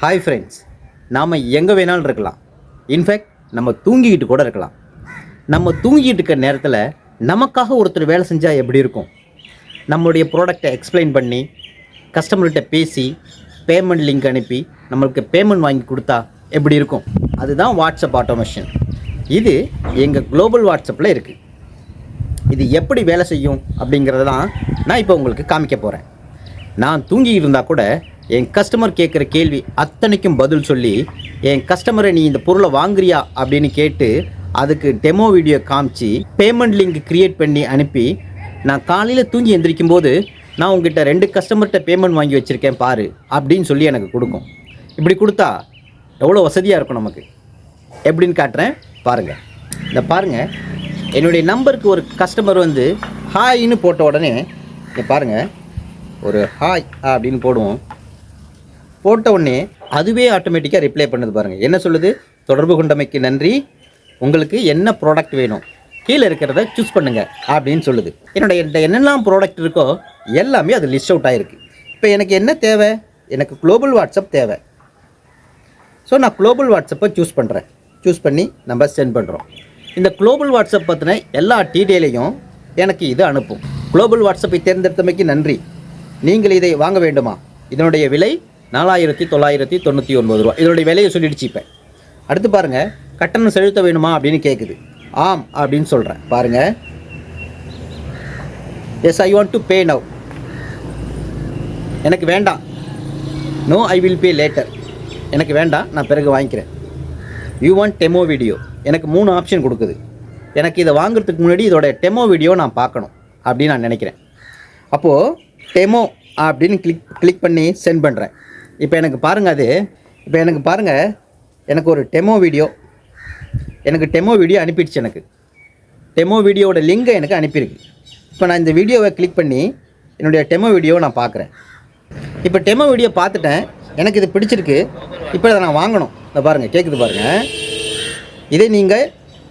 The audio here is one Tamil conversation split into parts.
ஹாய் ஃப்ரெண்ட்ஸ் நாம் எங்கே வேணாலும் இருக்கலாம். இன்ஃபேக்ட் நம்ம தூங்கிக்கிட்டு கூட இருக்கலாம். நம்ம தூங்கிக்கிட்டு இருக்க நேரத்தில் நமக்காக ஒருத்தர் வேலை செஞ்சால் எப்படி இருக்கும்? நம்மளுடைய ப்ராடக்டை எக்ஸ்பிளைன் பண்ணி கஸ்டமர்கிட்ட பேசி பேமெண்ட் லிங்க் அனுப்பி நம்மளுக்கு பேமெண்ட் வாங்கி கொடுத்தா எப்படி இருக்கும்? அதுதான் வாட்ஸ்அப் ஆட்டோமேஷன் இது எங்கள் குளோபல் வாட்ஸ்அப்பில் இருக்குது இது எப்படி வேலை செய்யும் அப்படிங்கிறதெல்லாம் நான் இப்போ உங்களுக்கு காமிக்க போகிறேன் நான் தூங்கிக்கிட்டு இருந்தால் கூட என் கஸ்டமர் கேட்குற கேள்வி அத்தனைக்கும் பதில் சொல்லி என் கஸ்டமரை நீ இந்த பொருளை வாங்குறியா? அப்படின்னு கேட்டு அதுக்கு டெமோ வீடியோ காமிச்சு பேமெண்ட் லிங்க் க்ரியேட் பண்ணி அனுப்பி நான் காலையில் தூங்கி எந்திரிக்கும் போது நான் உங்ககிட்ட ரெண்டு கஸ்டமர்கிட்ட பேமெண்ட் வாங்கி வச்சுருக்கேன் பாரு அப்படின்னு சொல்லி எனக்கு கொடுக்கும். இப்படி கொடுத்தா எவ்வளோ வசதியாக இருக்கும் நமக்கு? எப்படின்னு காட்டுறேன். பாருங்கள் இந்த பாருங்கள் என்னுடைய நம்பருக்கு ஒரு கஸ்டமர் வந்து ஹாய்னு போட்ட உடனே இங்கே பாருங்கள் ஒரு ஹாய் அப்படின்னு போடுவோம். போட்ட உடனே அதுவே ஆட்டோமேட்டிக்காக ரிப்ளை பண்ணுது பாருங்கள் என்ன சொல்லுது? தொடர்பு கொண்டமைக்கு நன்றி. உங்களுக்கு என்ன ப்ராடக்ட் வேணும்? கீழே இருக்கிறத சூஸ் பண்ணுங்கள் அப்படின்னு சொல்லுது. என்னுடைய இந்த என்னெல்லாம் ப்ராடக்ட் இருக்கோ எல்லாமே அது லிஸ்ட் அவுட் ஆகிருக்கு இப்போ எனக்கு என்ன தேவை? எனக்கு குளோபல் வாட்ஸ்அப் தேவை. ஸோ நான் குளோபல் வாட்ஸ்அப்பை சூஸ் பண்ணுறேன் சூஸ் பண்ணி நம்ம சென்ட் பண்ணுறோம் இந்த குளோபல் வாட்ஸ்அப் பற்றின எல்லா டீட்டெயிலையும் எனக்கு இது அனுப்பும். குளோபல் வாட்ஸ்அப்பை தேர்ந்தெடுத்தமைக்கு நன்றி. நீங்கள் இதை வாங்க வேண்டுமா? இதனுடைய விலை நாலாயிரத்தி தொள்ளாயிரத்தி தொண்ணூற்றி ஒன்பது ரூபா. இதனுடைய விலையை சொல்லிடுச்சு இப்போ. அடுத்து பாருங்கள் கட்டணம் செலுத்த வேணுமா அப்படின்னு கேட்குது ஆம் அப்படின்னு சொல்கிறேன் பாருங்கள் yes I want to pay now எனக்கு வேண்டாம். No I will pay later எனக்கு வேண்டாம் நான் பிறகு வாங்கிக்கிறேன். யூ வாண்ட் டெமோ வீடியோ எனக்கு மூணு ஆப்ஷன் கொடுக்குது. எனக்கு இதை வாங்குறதுக்கு முன்னாடி இதோட டெமோ வீடியோ நான் பார்க்கணும் அப்படின்னு நான் நினைக்கிறேன். அப்போது டெமோ அப்படின்னு கிளிக் கிளிக் பண்ணி சென்ட் பண்ணுறேன் இப்போ எனக்கு பாருங்கள் அது. இப்போ எனக்கு பாருங்கள் எனக்கு ஒரு டெமோ வீடியோ எனக்கு டெமோ வீடியோ அனுப்பிடுச்சு எனக்கு. டெமோ வீடியோவோட லிங்கை எனக்கு அனுப்பியிருக்கு. இப்போ நான் இந்த வீடியோவை கிளிக் பண்ணி என்னுடைய டெமோ வீடியோவை நான் பார்க்குறேன் இப்போ டெமோ வீடியோ பார்த்துட்டேன். எனக்கு இது பிடிச்சிருக்கு. இப்போ இதை நான் வாங்கணும். இந்த பாருங்கள் கேட்குது பாருங்கள் இதை நீங்கள்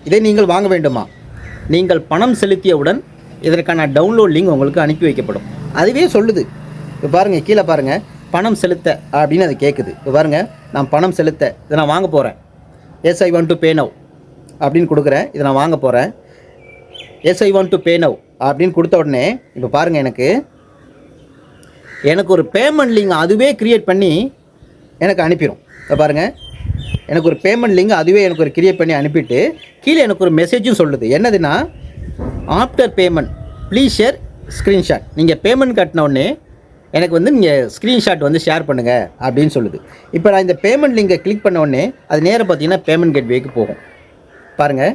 இதை நீங்கள் வாங்க வேண்டுமா? நீங்கள் பணம் செலுத்தியவுடன் இதற்கான டவுன்லோட் லிங்க் உங்களுக்கு அனுப்பி வைக்கப்படும். அதுவே சொல்லுது. இப்போ பாருங்கள் கீழே பாருங்கள் பணம் செலுத்த அப்படின்னு அது கேட்குது இப்போ பாருங்கள் நான் பணம் செலுத்த இதை நான் வாங்க போகிறேன் yes I want to pay now அப்படின்னு கொடுக்குறேன் இதை நான் வாங்க போகிறேன் yes I want to pay now அப்படின்னு கொடுத்த உடனே இப்போ பாருங்கள் எனக்கு எனக்கு ஒரு பேமெண்ட் லிங்க் அதுவே க்ரியேட் பண்ணி எனக்கு அனுப்பிடும் இப்போ பாருங்கள் எனக்கு ஒரு பேமெண்ட் லிங்க் அதுவே எனக்கு ஒரு கிரியேட் பண்ணி அனுப்பிட்டு கீழே எனக்கு ஒரு மெசேஜும் சொல்லுது. என்னதுன்னா after payment please share screenshot நீங்கள் பேமெண்ட் கட்டின உடனே எனக்கு வந்து நீங்கள் ஸ்க்ரீன்ஷாட் வந்து ஷேர் பண்ணுங்கள் அப்படின்னு சொல்லுது. இப்போ நான் இந்த பேமெண்ட் லிங்கை கிளிக் பண்ண உடனே அது நேராக பார்த்தீங்கன்னா பேமெண்ட் கேட்வேக்கு போகும். பாருங்கள்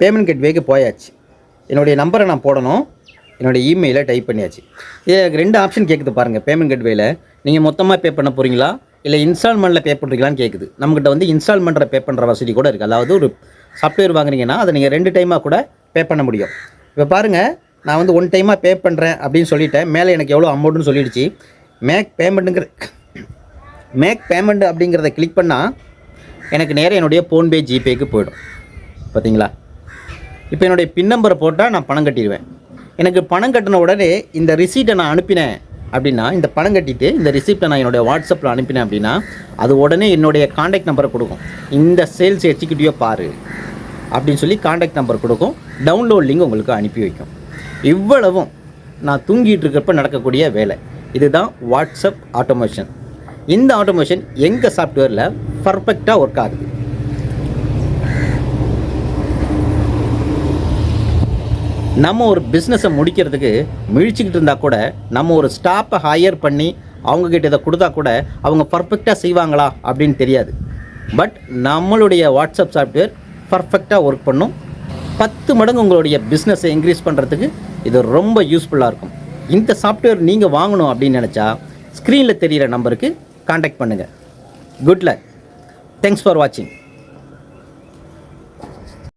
பேமெண்ட் கேட்வேக்கு போயாச்சு. என்னுடைய நம்பரை நான் போடணும். என்னுடைய இமெயிலை டைப் பண்ணியாச்சு. இது எனக்கு ரெண்டு ஆப்ஷன் கேட்குது பாருங்கள் பேமெண்ட் கேட்வேல நீங்கள் மொத்தமாக பே பண்ண போகிறீங்களா இல்லை இன்ஸ்டால்மெண்ட்டில் பே பண்ணுறீங்களான்னு கேட்குது நம்மக்கிட்ட வந்து இன்ஸ்டால்மெண்ட்டில் பே பண்ணுற வசதி கூட இருக்குது அதாவது ஒரு சாஃப்ட்வேர் வாங்குறீங்கன்னா அதை நீங்கள் ரெண்டு டைமாக கூட பே பண்ண முடியும். இப்போ பாருங்கள் நான் வந்து ஒன் டைமாக பே பண்ணுறேன் அப்படின்னு சொல்லிட்டேன். மேலே எனக்கு எவ்வளோ அமௌண்ட்னு சொல்லிடுச்சு. மேக் பேமெண்ட்டுங்கிற மேக் பேமெண்ட் அப்படிங்கிறத கிளிக் பண்ணால் எனக்கு நேராக என்னுடைய ஃபோன்பே ஜிபேக்கு போயிடும். பார்த்தீங்களா? இப்போ என்னுடைய பின் நம்பரை போட்டால் நான் பணம் கட்டிடுவேன். எனக்கு பணம் கட்டின உடனே இந்த ரிசீட்டை நான் அனுப்பினேன் அப்படின்னா இந்த பணம் கட்டிட்டு இந்த ரிசிப்டை நான் என்னுடைய வாட்ஸ்அப்பில் அனுப்பினேன் அப்படின்னா அது உடனே என்னுடைய காண்டாக்ட் நம்பரை கொடுக்கும். இந்த சேல்ஸ் எக்ஸிக்யூட்டிவாக பாரு அப்படின்னு சொல்லி காண்டாக்ட் நம்பர் கொடுக்கும். டவுன்லோட் லிங்க் உங்களுக்கு அனுப்பி வைக்கும். இவ்வளவும் நான் தூங்கிட்டு இருக்கிறப்ப நடக்கக்கூடிய வேலை. இதுதான் வாட்ஸ்அப் ஆட்டோமேஷன் இந்த ஆட்டோமேஷன் எங்கள் சாஃப்ட்வேரில் பர்ஃபெக்டாக ஒர்க் ஆகுது. நம்ம ஒரு பிஸ்னஸை முடிக்கிறதுக்கு முழிச்சிக்கிட்டு இருந்தால் கூட நம்ம ஒரு ஸ்டாப்பை ஹையர் பண்ணி அவங்கக்கிட்ட இதை கொடுத்தா கூட அவங்க பர்ஃபெக்டாக செய்வாங்களா அப்படின்னு தெரியாது. பட் நம்மளுடைய வாட்ஸ்அப் சாஃப்ட்வேர் பர்ஃபெக்டாக ஒர்க் பண்ணும். பத்து மடங்கு உங்களுடைய பிஸ்னஸை இன்க்ரீஸ் பண்ணுறதுக்கு இது ரொம்ப யூஸ்ஃபுல்லாக இருக்கும். இந்த சாஃப்ட்வேர் நீங்கள் வாங்கணும் அப்படின்னு நினச்சா ஸ்க்ரீனில் தெரிகிற நம்பருக்கு காண்டாக்ட் பண்ணுங்கள் குட் லக் தேங்க்ஸ் ஃபார் வாட்சிங்